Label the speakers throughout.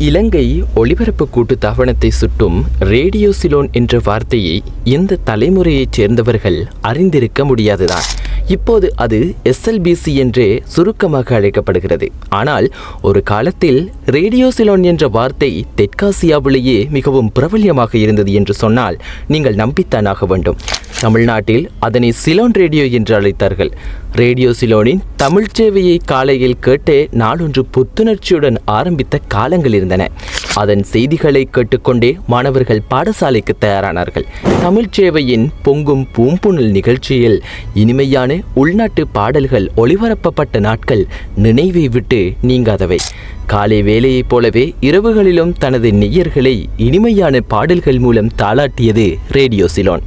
Speaker 1: இலங்கை ஒளிபரப்பு கூட்டு தாபனத்தை சுட்டும் ரேடியோ சிலோன் என்ற வார்த்தையை இந்த தலைமுறையைச் சேர்ந்தவர்கள் அறிந்திருக்க முடியாதுதான். இப்போது அது எஸ்எல்பிசி என்றே சுருக்கமாக அழைக்கப்படுகிறது. ஆனால் ஒரு காலத்தில் ரேடியோ சிலோன் என்ற வார்த்தை தெற்காசியாவிலேயே மிகவும் பிரபல்யமாக இருந்தது என்று சொன்னால் நீங்கள் நம்பித்தானாக வேண்டும். தமிழ்நாட்டில் அதனை சிலோன் ரேடியோ என்று அழைத்தார்கள். ரேடியோ சிலோனின் தமிழ்ச்சேவையை காலையில் கேட்டே நாளொன்று புத்துணர்ச்சியுடன் ஆரம்பித்த காலங்கள் இருந்தன. அதன் செய்திகளை கேட்டுக்கொண்டே மாணவர்கள் பாடசாலைக்கு தயாரானார்கள். தமிழ்ச் சேவையின் பொங்கும் பூம்புணல் நிகழ்ச்சியில் இனிமையான உள்நாட்டு பாடல்கள் ஒளிபரப்பப்பட்ட நாட்கள் நினைவை விட்டு நீங்காதவை. காலை வேலையைப் போலவே இரவுகளிலும் தனது நெய்யர்களை இனிமையான பாடல்கள் மூலம் தாளாட்டியது ரேடியோ சிலோன்.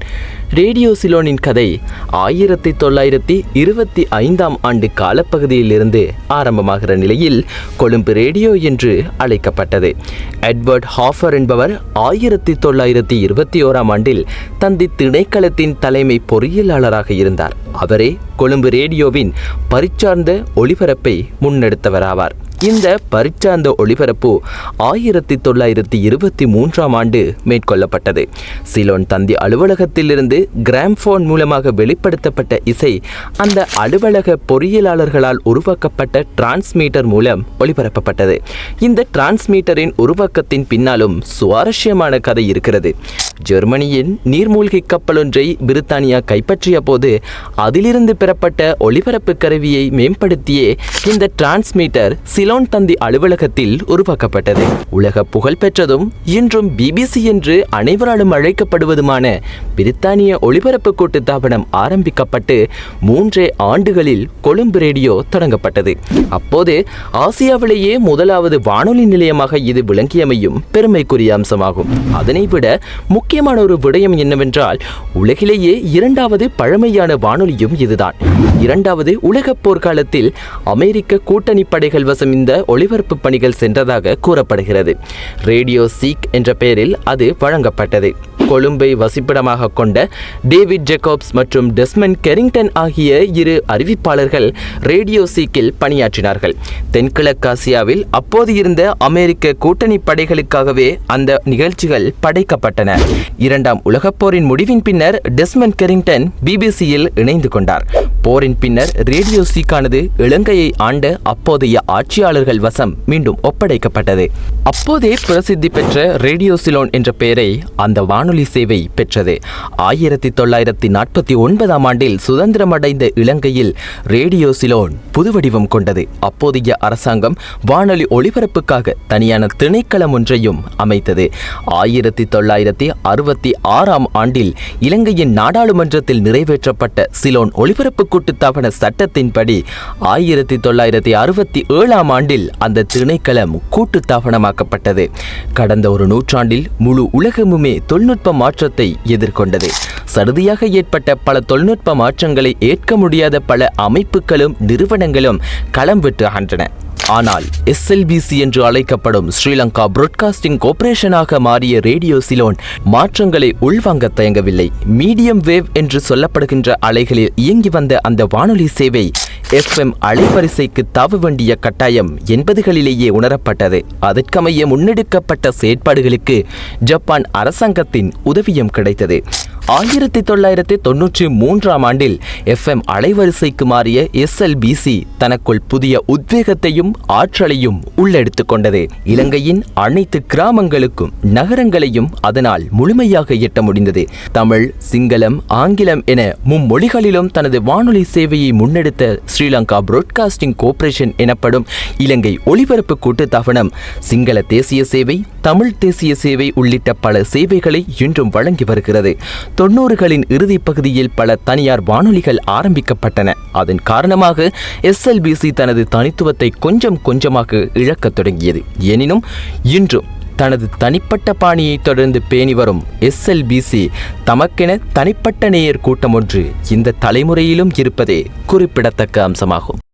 Speaker 1: ரேடியோ சிலோனின் கதை ஆயிரத்தி தொள்ளாயிரத்தி இருபத்தி ஐந்தாம் ஆண்டு காலப்பகுதியிலிருந்து ஆரம்பமாகிற நிலையில் கொழும்பு ரேடியோ என்று அழைக்கப்பட்டது. எட்வர்ட் ஹாஃபர் என்பவர் ஆயிரத்தி தொள்ளாயிரத்தி இருபத்தி ஓராம் ஆண்டில் தந்தி திணைக்களத்தின் தலைமை பொறியியலாளராக இருந்தார். அவரே கொழும்பு ரேடியோவின் பரிச்சார்ந்த ஒளிபரப்பை முன்னெடுத்தவராவார். இந்த பரிச்சார்ந்த ஒளிபரப்பு ஆயிரத்தி தொள்ளாயிரத்தி இருபத்தி மூன்றாம் ஆண்டு மேற்கொள்ளப்பட்டது. சிலோன் தந்தி அலுவலகத்திலிருந்து கிராம்ஃபோன் மூலமாக வெளிப்படுத்தப்பட்ட இசை அந்த அலுவலக பொறியியலாளர்களால் உருவாக்கப்பட்ட டிரான்ஸ்மீட்டர் மூலம் ஒளிபரப்பப்பட்டது. இந்த டிரான்ஸ்மீட்டரின் உருவாக்கத்தின் பின்னாலும் சுவாரஸ்யமான கதை இருக்கிறது. ஜெர்மனியின் நீர்மூழ்கி கப்பலொன்றை பிரித்தானியா கைப்பற்றிய போது அதிலிருந்து பெறப்பட்ட ஒளிபரப்பு கருவியை மேம்படுத்தியே இந்த டிரான்ஸ்மீட்டர் சிலோன் தந்தி அலுவலகத்தில் உருவாக்கப்பட்டது. உலக புகழ்பெற்றதும் இன்றும் பிபிசி என்று அனைவராலும் அழைக்கப்படுவதுமான பிரித்தானிய ஒளிபரப்பு கூட்டு தாபனம் ஆரம்பிக்கப்பட்டு மூன்றே ஆண்டுகளில் கொழும்பு ரேடியோ தொடங்கப்பட்டது. அப்போது ஆசியாவிலேயே முதலாவது வானொலி நிலையமாக இது விளங்கியமையும் பெருமைக்குரிய அம்சமாகும். அதனை விட முக்கியமான ஒரு விடயம் என்னவென்றால் உலகிலேயே இரண்டாவது பழமையான வானொலியும் இதுதான். இரண்டாவது உலகப் போர்க்காலத்தில் அமெரிக்க கூட்டணி படைகள் வசம் இந்த ஒளிபரப்பு பணிகள் சென்றதாக கூறப்படுகிறது. ரேடியோ சீக் என்ற பெயரில் அது வழங்கப்பட்டது. கொழும்பை வசிப்பிடமாக கொண்ட டேவிட் ஜெக்கோப்ஸ் மற்றும் டெஸ்மன் கெரிங்டன் ஆகிய இரு அறிவிப்பாளர்கள் ரேடியோ சீக்கில் பணியாற்றினார்கள். தென்கிழக்காசியாவில் அப்போது இருந்த அமெரிக்க கூட்டணி படைகளுக்காகவே அந்த நிகழ்ச்சிகள் படைக்கப்பட்டன. இரண்டாம் உலகப்போரின் முடிவின் பின்னர் டெஸ்மன் கெரிங்டன் பிபிசியில் இணைந்து கொண்டார். போரின் பின்னர் ரேடியோ சீக்கானது இலங்கையை ஆண்ட அப்போதைய ஆட்சியாளர்கள் வசம் மீண்டும் ஒப்படைக்கப்பட்டது. அப்போதே பிரசித்தி பெற்ற ரேடியோ சிலோன் என்ற பெயரை அந்த வானொலி சேவை பெற்றது. ஆயிரத்தி தொள்ளாயிரத்தி நாற்பத்தி ஒன்பதாம் ஆண்டில் சுதந்திரமடைந்த இலங்கையில் ரேடியோ சிலோன் புது வடிவம் கொண்டது. அப்போதைய அரசாங்கம் வானொலி ஒளிபரப்புக்காக தனியான திணைக்களம் ஒன்றையும் அமைத்தது. ஆயிரத்தி தொள்ளாயிரத்தி அறுபத்தி ஆறாம் ஆண்டில் இலங்கையின் நாடாளுமன்றத்தில் நிறைவேற்றப்பட்ட சிலோன் ஒளிபரப்பு கூட்டுத்தாபன சட்டத்தின்படி ஆயிரத்தி தொள்ளாயிரத்தி அறுபத்தி ஏழாம் ஆண்டில் அந்த திணைக்களம் கூட்டுத்தாபனமாக்கப்பட்டது. கடந்த ஒரு நூற்றாண்டில் முழு உலகமுமே தொழில்நுட்ப மாற்றத்தை எதிர்கொண்டது. சருதியாக ஏற்பட்ட பல தொழில்நுட்ப மாற்றங்களை ஏற்க முடியாத பல அமைப்புகளும் நிறுவனங்களும் களம் வெட்டுகின்றன ஆனால் எஸ்எல்பிசி என்று அழைக்கப்படும் ஸ்ரீலங்கா புரோட்காஸ்டிங் கோர்ப்பரேஷனாக மாறிய ரேடியோ சிலோன் மாற்றங்களை உள்வாங்க தயங்கவில்லை. மீடியம் வேவ் என்று சொல்லப்படுகின்ற அலைகளில் இயங்கி வந்த அந்த வானொலி சேவை எஃப்எம் அலைவரிசைக்கு தவ வேண்டிய கட்டாயம் எண்பதுகளிலேயே உணரப்பட்டது. அதற்கமைய முன்னெடுக்கப்பட்ட செயற்பாடுகளுக்கு ஜப்பான் அரசாங்கத்தின் உதவியும் கிடைத்தது. ஆயிரத்தி தொள்ளாயிரத்தி தொன்னூற்றி மூன்றாம் ஆண்டில் எஃப்எம் அலைவரிசைக்கு மாறிய எஸ்எல்பிசி தனக்குள் புதிய உத்வேகத்தையும் ஆற்றலையும் உள்ளெடுத்துக் கொண்டது. இலங்கையின் அனைத்து கிராமங்களுக்கும் நகரங்களையும் அதனால் முழுமையாக எட்ட முடிந்தது. தமிழ் சிங்களம் ஆங்கிலம் என மும்மொழிகளிலும் தனது வானொலி சேவையை முன்னெடுத்த ஸ்ரீலங்கா புராட்காஸ்டிங் கோர்ப்பரேஷன் எனப்படும் இலங்கை ஒலிபரப்பு கூட்டுத்தாபனம் சிங்கள தேசிய சேவை தமிழ் தேசிய சேவை உள்ளிட்ட பல சேவைகளை இன்றும் வழங்கி வருகிறது. தொண்ணூறுகளின் இறுதிப் பகுதியில் பல தனியார் வானொலிகள் ஆரம்பிக்கப்பட்டன. அதன் காரணமாக எஸ்எல்பிசி தனது தனித்துவத்தை கொஞ்சம் கொஞ்சமாக இழக்கத் தொடங்கியது. எனினும் இன்றும் தனது தனிப்பட்ட பாணியை தொடர்ந்து பேணி வரும் எஸ்எல்பிசி தமக்கென தனிப்பட்ட நேயர் கூட்டம் ஒன்று இந்த தலைமுறையிலும் இருப்பதே குறிப்பிடத்தக்க அம்சமாகும்.